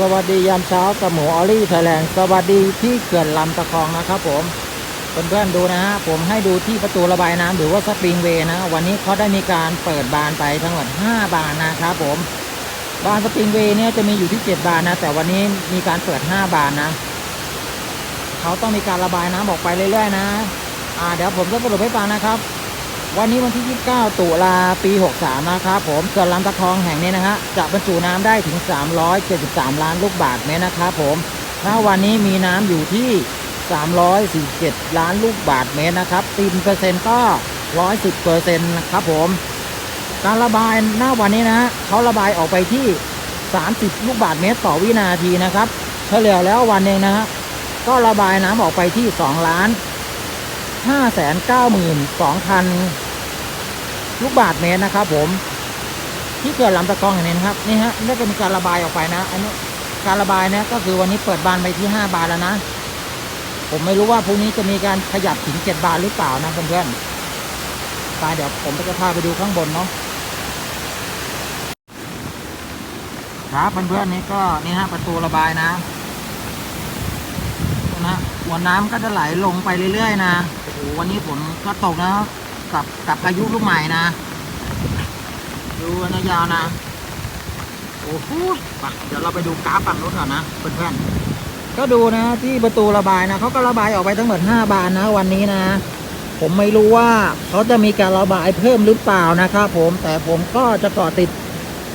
สวัสดียามเช้ากับหมูออลี่ไทยแลนด์สวัสดีที่เขื่อนลำตะคองนะครับผมเพื่อนๆดูนะฮะผมให้ดูที่ประตูระบายน้ำหรือว่าสปริงเวย์นะ วันนี้เขาได้มีการเปิดบานไปทั้งหมด 5 บานนะครับผมบานสปริงเวย์เนี่ยจะมีอยู่ที่ 7 บานนะ แต่วันนี้มีการเปิด 5 บานนะเขาต้องมีการระบายน้ำออกไปเรื่อยๆนะอ่าเดี๋ยวผมจะสรุปให้ฟังนะครับ วันนี้วันที่ 29 ตุลาปี 63 นะครับผมเขื่อนลำตะคองแห่งนี้นะฮะจะบรรจุน้ำได้ถึง 373 ล้านลูกบาศก์เมตรนะครับผมณวันนี้มีน้ำอยู่ที่ 347 ล้านลูกบาศก์เมตรนะครับตีนเปอร์เซ็นต์ก็ 110เปอร์เซ็นต์นะครับผม การระบายหน้าวันนี้นะฮะเขาระบายออกไปที่ 30 ลูกบาศก์เมตรต่อวินาทีนะครับ เฉลี่ยแล้ววันหนึ่งนะฮะก็ระบายน้ำออกไปที่ 2 ล้าน ห้าแสนเก้าหมื่นสองพันลูกบาทเมตรนะครับ ผม ที่เกิดลำตะกองอย่างนี้นะครับนี่ฮะนี่ก็มีการระบายออกไปนะ อันนี้การระบายนี่ยก็คือวันนี้เปิดบานไปที่ห้าบานแล้วนะ ผมไม่รู้ว่าพรุ่งนี้จะมีการขยับถึงเจ็ดบานหรือเปล่านะเพื่อนๆไปเดี๋ยวผมจะพาไปดูข้างบนเนาะครับเพื่อนๆนี่ก็นี่ฮะประตูระบายนะนะหัวน้ำก็จะไหลลงไปเรื่อยๆนะ โอ้วันนี้ฝนก็ตกนะกับกับพายุลูกใหม่นะดูนะยาวนะโอ้โหไปเดี๋ยวเราไปดูกราฟฝั่งนู้นก่อนนะเพื่อนๆก็ดูนะที่ประตูระบายนะเขาก็ระบายออกไปทั้งหมด5บานนะ วันนี้นะ ผมไม่รู้ว่าเขาจะมีการระบายเพิ่มหรือเปล่านะครับผมแต่ผมก็จะเกาะติด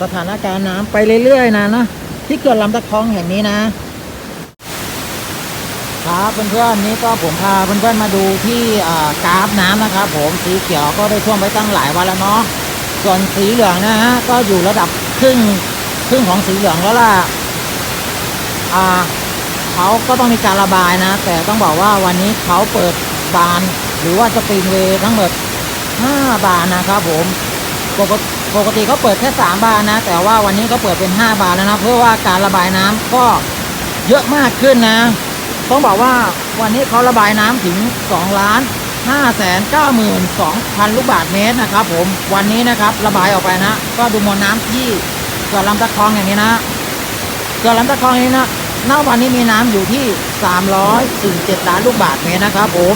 สถานการณ์น้ำไปเรื่อยๆนะนะที่เกิดลำตะคองแห่งนี้นะ ครับเพื่อนๆนี่ก็ผมพาเพื่อนๆมาดูที่กราฟน้ำนะครับ ผมสีเขียวก็ได้ท่วมไปตั้งหลายวันแล้วเนาะส่วนสีเหลืองนะฮะก็อยู่ระดับครึ่งครึ่งของสีเหลืองแล้วล่ะอ่าเขาก็ต้องมีการระบายนะ แต่ต้องบอกว่าวันนี้เขาเปิดบาน หรือว่าสปริงเวย์ทั้งหมด5บานนะครับผมปกติปกติเขาเปิดแค่3บานนะ แต่ว่าวันนี้เขาเปิดเป็น 5 บานแล้วนะเพื่อว่าการระบายน้ำก็เยอะมากขึ้นนะ ต้องบอกว่าวันนี้เขาระบายน้ำถึง 2 ล้าน5แสน9หมื่น2พันลูกบาทเมตรนะครับผมวันนี้นะครับระบายออกไปนะ ก็ดูมวลน้ำที่เขื่อนลำตะคองอย่างนี้นะเขื่อนลำตะคองอย่างนี้นะณวันนี้มีน้ำอยู่ที่ 347 ล้านลูกบาทเมตรนะครับผม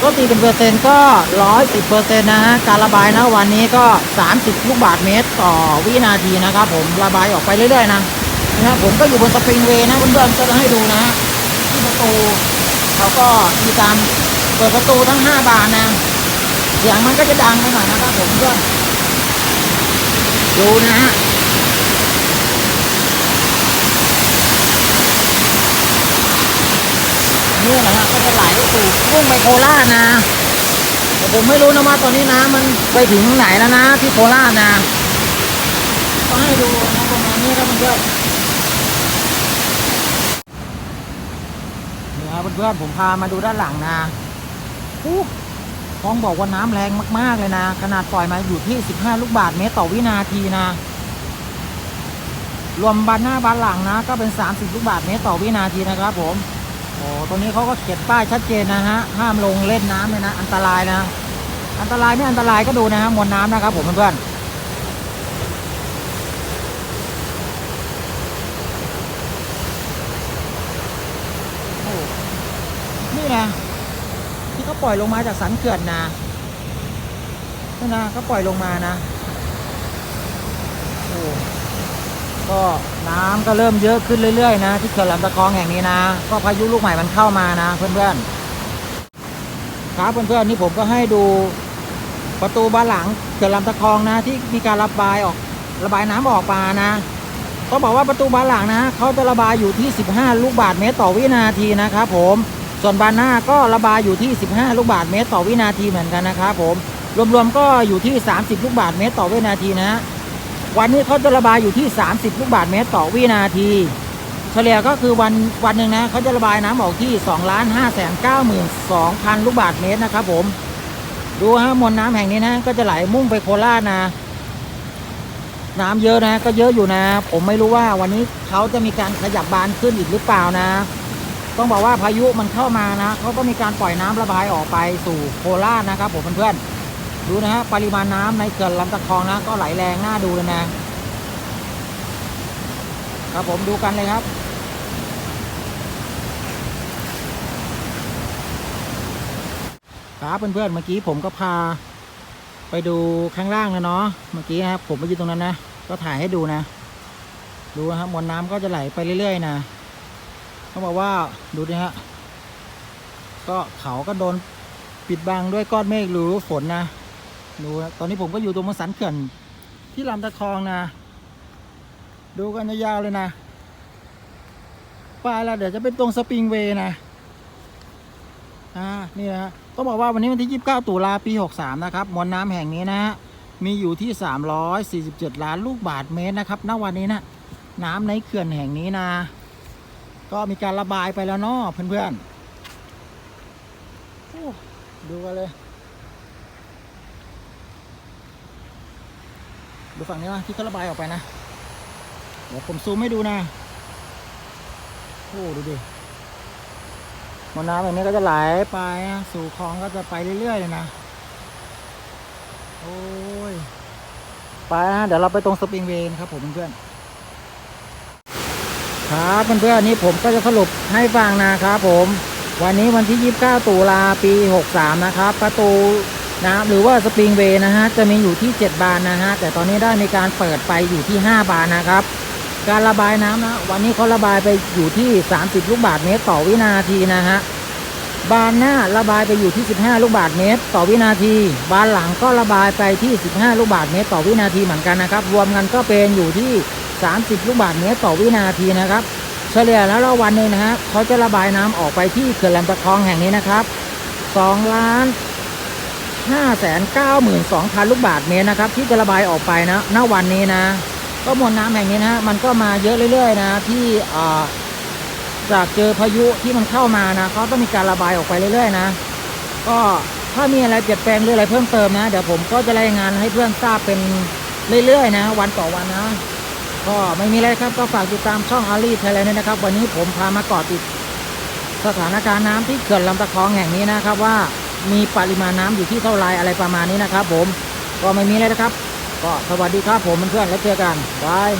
ก็ตีเป็นเปอร์เซ็นต์ก็110เปอร์เซ็นต์นะฮะการระบายนะวันนี้ก็30ลูกบาทเมตรต่อวินาทีนะครับผมระบายออกไปเรื่อยๆนะ นะครับผมก็อยู่บนสปริงเวย์นะเพื่อนๆก็จะให้ดูนะฮะที่ประตูเขาก็มีการเปิดประตูทั้ง 5 บานนะเสียงมันก็จะดังไปหน่อยนะครับผมเพื่อนดูนะฮะนี่แหละฮะก็จะไหลสู่พุ่งไปโคราชนะแต่ผมไม่รู้นะว่าตอนนี้น้ำมันไปถึงไหนแล้วนะที่โคราชนะก็ให้ดูนะประมาณนี้ครับเพื่อนๆ นี่ครับ เพื่อนๆผมพามาดูด้านหลังนะอู้ต้องบอกว่าน้ำแรงมาก ๆ เลยนะ ขนาดปล่อยมาอยู่ที่ 15 ลูกบาทเมตรต่อวินาทีนะ รวมบานหน้าบานหลังนะ ก็เป็น 30 ลูกบาทเมตรต่อวินาทีนะครับผม โอ้ตรงนี้เขาก็เขียนป้ายชัดเจนนะฮะ ห้ามลงเล่นน้ำเลยนะ อันตรายนะ อันตรายไม่อันตรายก็ดูนะฮะมวลน้ำนะครับผมเพื่อนๆ นี่นะที่เขาปล่อยลงมาจากสันเขื่อนนะนี่นะเขาปล่อยลงมานะโอ้ก็น้ำก็เริ่มเยอะขึ้นเรื่อยๆ นะ ที่เขื่อนลำตะคองแห่งนี้นะ ก็พายุลูกใหม่มันเข้ามานะ เพื่อนๆครับเพื่อนๆนี่ผมก็ให้ดูประตูบานหลังเขื่อนลำตะคองนะ ที่มีการระบายออกระบายน้ำออกมานะต้องบอกว่าประตูบานหลังนะเขาจะระบายอยู่ที่ 15 ลูกบาทเมตรต่อวินาทีนะครับผม ส่วนบานหน้าก็ระบายอยู่ที่ 15 ลูกบาทเมตรต่อวินาทีเหมือนกันนะครับผม รวมๆก็อยู่ที่ 30 ลูกบาทเมตรต่อวินาทีนะ วันนี้เขาจะระบายอยู่ที่ 30 ลูกบาทเมตรต่อวินาที เฉลี่ยก็คือวันวันหนึ่งนะเขาจะระบายน้ำออกที่2ล้าน5แสน9หมื่น2พันลูกบาทเมตรนะครับผม ดูฮะมวลน้ำแห่งนี้นะก็จะไหลมุ่งไปโคราชนะน้ำเยอะนะ ก็เยอะอยู่นะ ผมไม่รู้ว่าวันนี้เขาจะมีการขยับบานขึ้นอีกหรือเปล่านะ ต้องบอกว่าพายุมันเข้ามานะเขาก็มีการปล่อยน้ำระบายออกไปสู่โคราชนะครับผมเพื่อนๆดูนะฮะปริมาณน้ำในเขื่อนลำตะคองนะ ก็ไหลแรงน่าดูเลยนะครับผมดูกันเลยครับครับเพื่อนๆเมื่อกี้ผมก็พา ไปดูข้างล่างนะเนาะเมื่อกี้ครับผมไปอยู่ตรงนั้นนะ ก็ถ่ายให้ดูนะ ดูนะครับมวลน้ำก็จะไหลไปเรื่อยๆนะ ต้องบอกว่าดูดิฮะ ก็เขาก็โดนปิดบังด้วยก้อนเมฆหรือฝนนะดูนะตอนนี้ผมก็อยู่ตรงมสันเขื่อนที่ลำตะคองนะ ดูกันยาวๆเลยนะปลายแล้วเดี๋ยวจะเป็นตรงสปริงเวย์นะอ่านี่นะฮะต้องบอกว่าวันนี้วันที่ 29 ตุลาปี 63 นะครับ มวลน้ำแห่งนี้นะฮะมีอยู่ที่ 347 ล้านลูกบาทเมตรนะครับ ณ วันนี้นะ น้ำในเขื่อนแห่งนี้นะ ก็มีการระบายไปแล้วเนาะเพื่อนๆโอ้ดูกันเลย ดูฝั่งนี้นะที่เขาระบายออกไปนะ เดี๋ยวผมซูมให้ดูนะ โอ้ดูดิมวลน้ำแบบนี้ก็จะไหลไปนะสู่คลองก็จะไปเรื่อยๆเลยนะ โอ้ย ไปนะเดี๋ยวเราไปตรงสปริงเวย์นะครับผมเพื่อนๆ ครับเพื่อนๆนี่ผมก็จะสรุปให้ฟังนะครับผมวันนี้วันที่ 29 ตุลาปี 63 นะครับ ประตูน้ำหรือว่าสปริงเวย์นะฮะจะมีอยู่ที่ 7 บานนะฮะแต่ตอนนี้ได้มีการเปิดไปอยู่ที่ 5 บานนะครับ การระบายน้ำนะวันนี้เขาระบายไปอยู่ที่ 30 ลูกบาทเมตรต่อวินาทีนะฮะบานหน้าระบายไปอยู่ที่ 15 ลูกบาทเมตร ต่อวินาที บานหลังก็ระบายไปที่ 15 ลูกบาทเมตร ต่อวินาทีเหมือนกันนะครับ รวมกันก็เป็นอยู่ที่ 30 ลูกบาทเมตรต่อวินาทีนะครับ เฉลี่ยแล้วละวันหนึ่งนะฮะเขาจะระบายน้ำออกไปที่เขื่อนลำตะคองแห่งนี้นะครับ2ล้าน5แสน9หมื่น2พันลูกบาทเมตรนะครับ ที่จะระบายออกไปนะณวันนี้นะ ก็มวลน้ำแห่งนี้นะฮะมันก็มาเยอะเรื่อยๆนะที่อ่าจากเจอพายุที่มันเข้ามานะเขาต้องมีการระบายออกไปเรื่อยๆนะ ก็ถ้ามีอะไรเปลี่ยนแปลงหรืออะไรเพิ่มเติมนะ เดี๋ยวผมก็จะรายงานให้เพื่อนทราบเป็นเรื่อยๆนะ วันต่อวันนะ ก็ไม่มีอะไรครับก็ฝากติดตามช่องอารีไทยแลนด์ด้วยนะครับ วันนี้ผมพามาเกาะติด สถานการณ์น้ำที่เขื่อนลำตะคองแห่งนี้นะครับ ว่ามีปริมาณน้ำอยู่ที่เท่าไรอะไรประมาณนี้นะครับ ผมก็ไม่มีอะไรนะครับ ก็สวัสดีครับผมเพื่อนๆแล้วเจอกันบาย